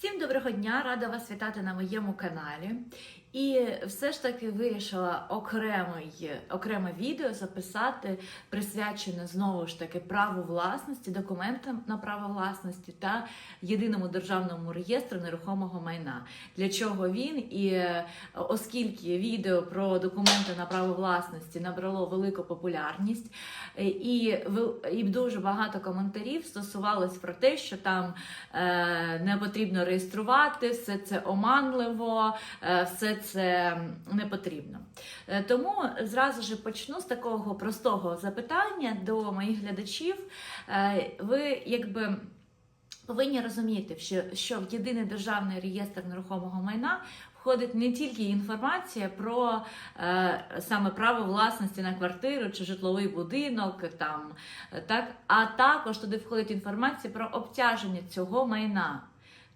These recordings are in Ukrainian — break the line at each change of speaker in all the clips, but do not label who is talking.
Всім доброго дня, рада вас вітати на моєму каналі. І все ж таки вирішила окремий, окреме відео записати, присвячене знову ж таки праву власності, документам на право власності та єдиному державному реєстру нерухомого майна. Для чого він? І е, оскільки відео про документи на право власності набрало велику популярність, е, і, і дуже багато коментарів стосувалось про те, що там е, не потрібно реєструвати, все це оманливо, е, все це не потрібно. Е, Тому зразу ж почну з такого простого запитання до моїх глядачів. Е, Ви якби. Повинні розуміти, що, що в єдиний державний реєстр нерухомого майна входить не тільки інформація про е, саме право власності на квартиру чи житловий будинок, там, так, а також туди входить інформація про обтяження цього майна.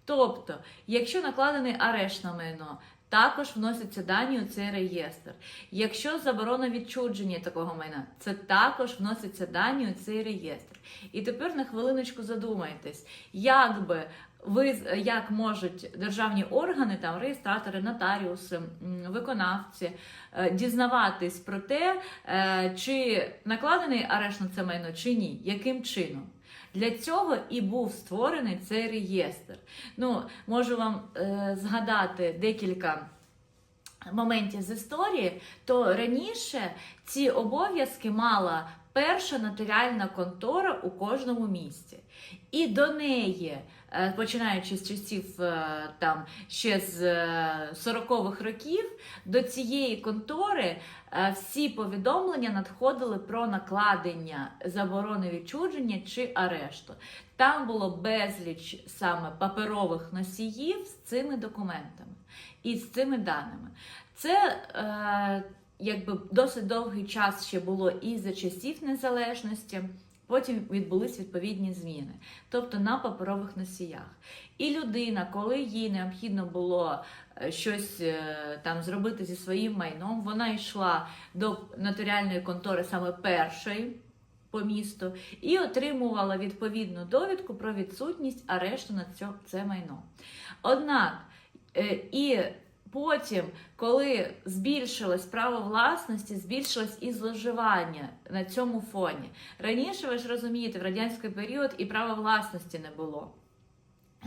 Тобто, якщо накладений арешт на майно, також вносяться дані у цей реєстр. Якщо заборона відчудження такого майна, це також вносяться дані у цей реєстр. І тепер на хвилиночку задумайтесь, як би ви як можуть державні органи, там реєстратори, нотаріуси, виконавці е, дізнаватись про те, е, чи накладений арешт на це майно, чи ні, яким чином. Для цього і був створений цей реєстр. Ну, можу вам е, згадати декілька моментів з історії, то раніше ці обов'язки мала перша нотаріальна контора у кожному місті. І до неї, починаючи з часів е, там ще з е, 40-х років, до цієї контори е, всі повідомлення надходили про накладення заборони відчудження чи арешту. Там було безліч саме паперових носіїв з цими документами і з цими даними. Це е, якби досить довгий час ще було і за часів незалежності. Потім відбулись відповідні зміни, тобто на паперових носіях. І людина, коли їй необхідно було е, щось е, там зробити зі своїм майном, вона йшла до нотаріальної контори саме першої по місту і отримувала відповідну довідку про відсутність арешту на це майно. Однак е, і потім, коли збільшилось право власності, збільшилось і зловживання на цьому фоні. Раніше, ви ж розумієте, в радянський період і права власності не було.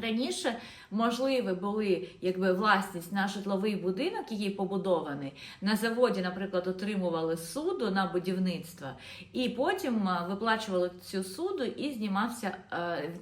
Раніше можливі були якби власність на житловий будинок, який побудований. На заводі, наприклад, отримували суду на будівництво, і потім виплачували цю суду і знімався,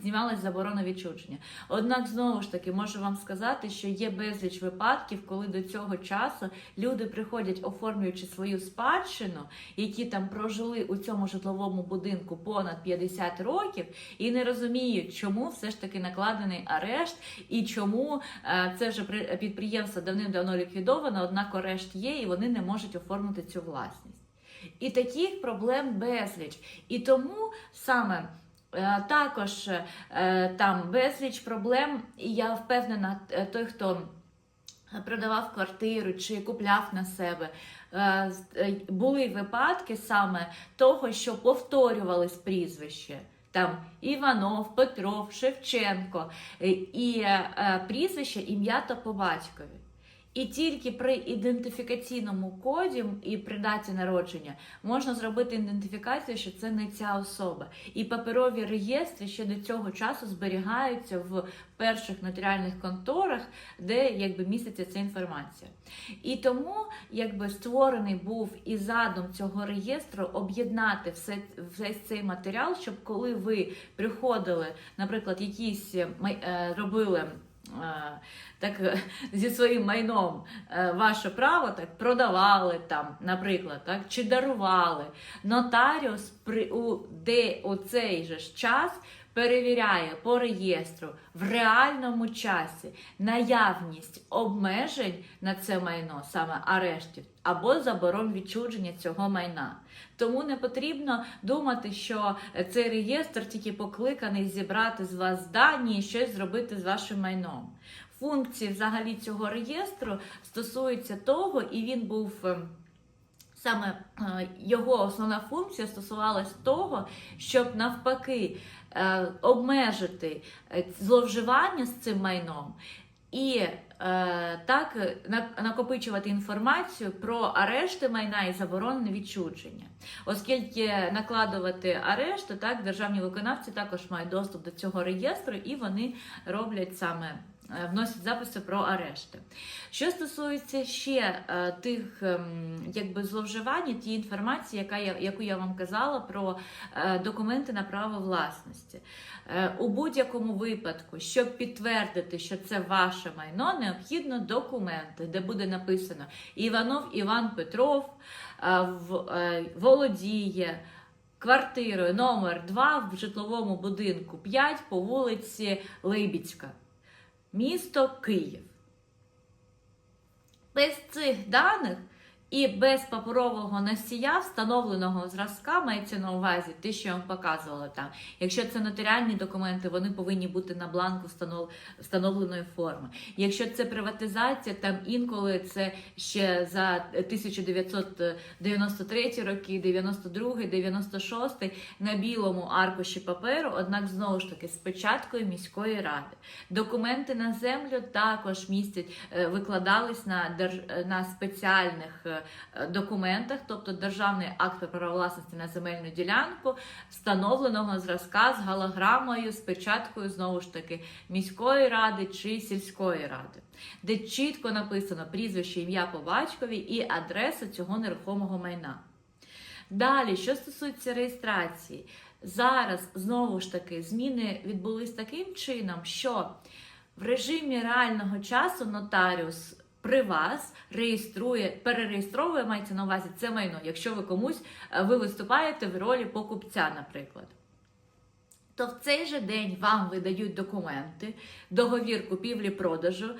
знімалась заборона відчудження. Однак, знову ж таки, можу вам сказати, що є безліч випадків, коли до цього часу люди приходять, оформлюючи свою спадщину, які там прожили у цьому житловому будинку понад 50 років, і не розуміють, чому все ж таки накладений арешт і чому е, це вже при- підприємство давним-давно ліквідовано, однак арешт є, і вони не можуть оформити цю власність. І таких проблем безліч. І тому саме. е, Також е, там безліч проблем, і я впевнена, той, хто продавав квартиру чи купляв на себе. Були випадки саме того, що повторювались прізвище. Там Іванов, Петров, Шевченко е, і е, е, прізвище, ім'я та по батькові. І тільки при ідентифікаційному коді і при даті народження можна зробити ідентифікацію, що це не ця особа. І паперові реєстри ще до цього часу зберігаються в перших нотаріальних конторах, де якби міститься ця інформація. І тому якби створений був і задум цього реєстру об'єднати все, весь цей матеріал, щоб коли ви приходили, наприклад, якісь е, робили. Так е, зі своїм майном е, ваше право так продавали там, наприклад, так чи дарували. Нотаріус при у де у цей же час перевіряє по реєстру в реальному часі наявність обмежень на це майно, саме арештів, або заборон відчудження цього майна. Тому не потрібно думати, що цей реєстр тільки покликаний зібрати з вас дані і щось зробити з вашим майном. Функції взагалі цього реєстру стосуються того, і він був. ем, Саме е, його основна функція стосувалась того, щоб навпаки е, обмежити е, зловживання з цим майном і е, так е, накопичувати інформацію про арешти майна і заборонене відчудження. Оскільки накладувати арешти, так державні виконавці також мають доступ до цього реєстру, і вони роблять саме. Е, Вносять записи про арешти. Що стосується ще е, тих ем, якби зловживань, тієї інформації, яка я, яку я вам казала про е, документи на право власності. У будь-якому випадку, щоб підтвердити, що це ваше майно, необхідно документи, де буде написано Іванов Іван Петров володіє квартирою номер 2 в житловому будинку 5 по вулиці Либідська, місто Київ. Без цих даних і без паперового носія встановленого зразка мається на увазі те, що я вам показувала там. Якщо це нотаріальні документи, вони повинні бути на бланку встановленої форми. Якщо це приватизація, там інколи це ще за 1993 роки, 92, 96 на білому аркуші паперу, однак знову ж таки з печаткою міської ради. Документи на землю також містять, е, викладались на, на спеціальних е, документах, тобто державний акт про право власності на земельну ділянку, встановленого зразка з галограмою, з печаткою знову ж таки міської ради чи сільської ради, де чітко написано прізвище, ім'я по батькові і адреса цього нерухомого майна. Далі, що стосується реєстрації, зараз знову ж таки зміни відбулись таким чином, що в режимі реального часу нотаріус при вас реєструє, перереєстровує, мається на увазі це майно, якщо ви комусь е, ви виступаєте в ролі покупця, наприклад. То в цей же день вам видають документи, договір купівлі-продажу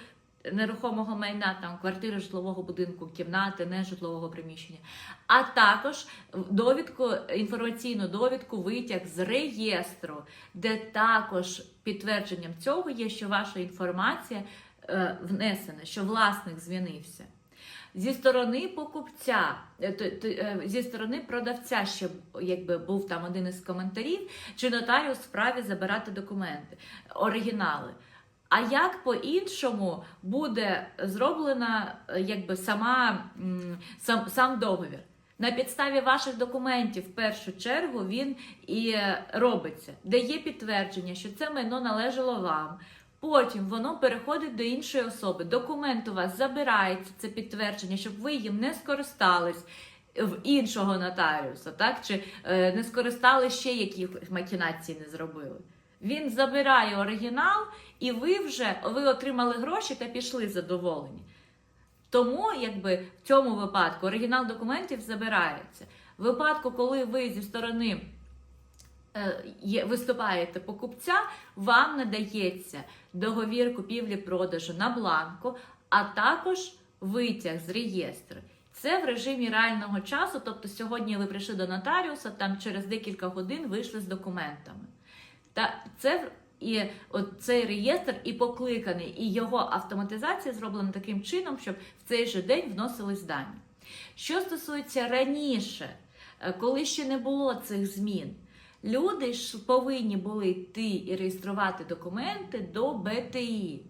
нерухомого майна, там квартири житлового будинку, кімнати, нежитлового приміщення, а також довідку, інформаційну довідку, витяг з реєстру, де також підтвердженням цього є, що ваша інформація е, внесена, що власник змінився. Зі сторони покупця, е, е, зі сторони продавця, ще якби був там один із коментарів, чи нотаріус вправі забирати документи, оригінали. А як по-іншому буде зроблена якби сама сам, сам договір? На підставі ваших документів, в першу чергу, він і робиться, де є підтвердження, що це майно належало вам. Потім воно переходить до іншої особи. Документ у вас забирається, це підтвердження, щоб ви їм не скористались в іншого нотаріуса, так? Чи е, не скористались ще якихось махінацій не зробили. Він забирає оригінал, і ви вже ви отримали гроші та пішли задоволені. Тому, якби в цьому випадку оригінал документів забирається. В випадку, коли ви зі сторони є, виступаєте покупця, вам надається договір купівлі-продажу на бланку, а також витяг з реєстру. Це в режимі реального часу, тобто сьогодні ви прийшли до нотаріуса, там через декілька годин вийшли з документами. Та це і от цей реєстр і покликаний, і його автоматизація зроблена таким чином, щоб в цей же день вносились дані. Що стосується раніше, е, коли ще не було цих змін, люди ж повинні були йти і реєструвати документи до БТІ.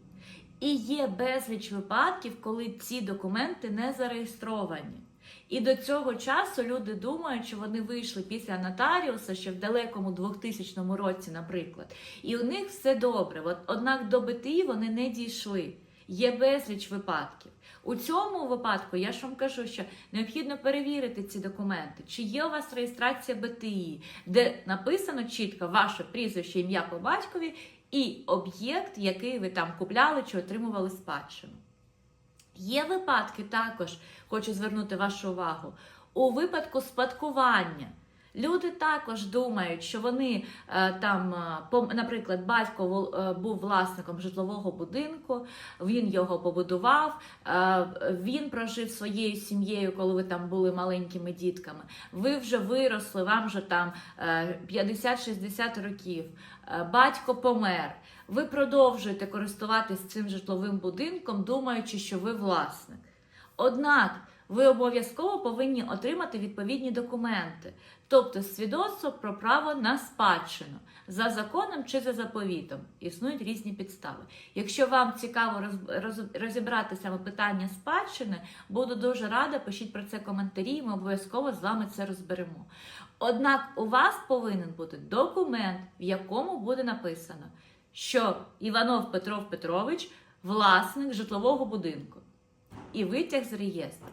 І є безліч випадків, коли ці документи не зареєстровані. І до цього часу люди думають, що вони вийшли після нотаріуса ще в далекому 2000 році, наприклад, і у них все добре. От, однак до БТІ вони не дійшли. Є безліч випадків. У цьому випадку я ж вам кажу, що необхідно перевірити ці документи, чи є у вас реєстрація БТІ, де написано чітко ваше прізвище, ім'я по батькові і об'єкт, який ви там купляли чи отримували спадщину. Є випадки також, хочу звернути вашу увагу, у випадку спадкування. Люди також думають, що вони е, там, е, наприклад, батько е, був власником житлового будинку, він його побудував, він прожив своєю сім'єю, коли ви там були маленькими дітками. Ви вже виросли, вам вже там е, 50-60 років. Батько помер. Ви продовжуєте користуватись цим житловим будинком, думаючи, що ви власник. Однак ви обов'язково повинні отримати відповідні документи, тобто свідоцтво про право на спадщину за законом чи за заповітом. Існують різні підстави. Якщо вам цікаво роз- роз- розібрати саме питання спадщини, буду дуже рада. Пишіть про це коментарі, і ми обов'язково з вами це розберемо. Однак у вас повинен бути документ, в якому буде написано, що Іванов Петров Петрович власник житлового будинку і витяг з реєстру.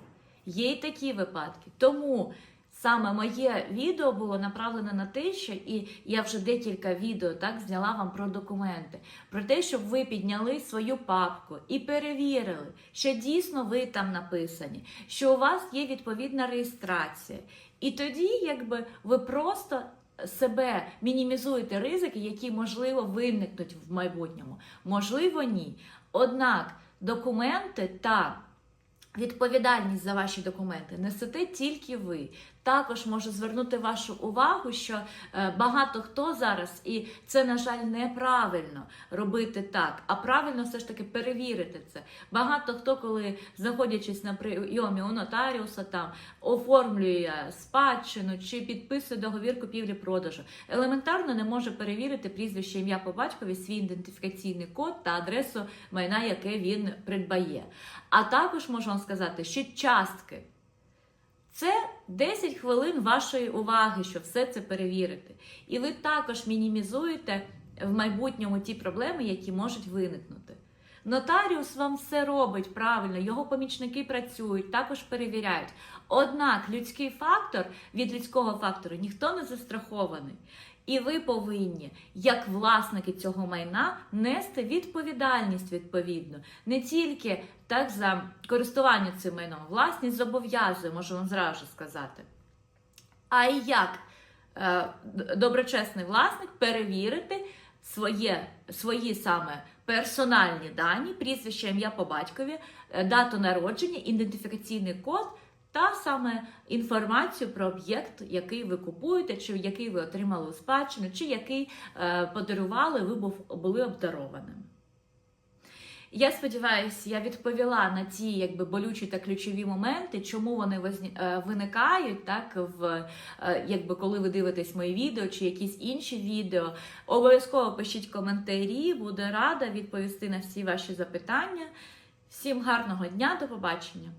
Є й такі випадки. Тому саме моє відео було направлене на те, що і я вже декілька відео так зняла вам про документи, про те, щоб ви підняли свою папку і перевірили, що дійсно ви там написані, що у вас є відповідна реєстрація. І тоді, якби ви просто себе мінімізуєте ризики, які можливо виникнуть в майбутньому. Можливо, ні. Однак документи та відповідальність за ваші документи несете тільки ви. Також можу звернути вашу увагу, що е, багато хто зараз, і це, на жаль, неправильно робити так, а правильно все ж таки перевірити це. Багато хто, коли знаходячись на прийомі у нотаріуса, там оформлює спадщину чи підписує договір купівлі-продажу, елементарно не може перевірити прізвище ім'я по батькові, свій ідентифікаційний код та адресу майна, яке він придбає. А також можу вам сказати, що частки. Це 10 хвилин вашої уваги, щоб все це перевірити. І ви також мінімізуєте в майбутньому ті проблеми, які можуть виникнути. Нотаріус вам все робить правильно, його помічники працюють, також перевіряють. Однак людський фактор від людського фактору ніхто не застрахований. І ви повинні, як власники цього майна, нести відповідальність відповідно, не тільки так за користування цим майном, власність зобов'язує, можу вам зразу сказати. А і як е, доброчесний власник перевірити своє, свої саме персональні дані, прізвище, ім'я по батькові, е, дату народження, ідентифікаційний код та саме інформацію про об'єкт, який ви купуєте, чи який ви отримали у спадщину, чи який е, подарували, ви був, були обдарованим. Я сподіваюся, я відповіла на ті якби болючі та ключові моменти, чому вони е, виникають, так в е, якби коли ви дивитесь мої відео чи якісь інші відео. Обов'язково пишіть коментарі, буду рада відповісти на всі ваші запитання. Всім гарного дня, до побачення!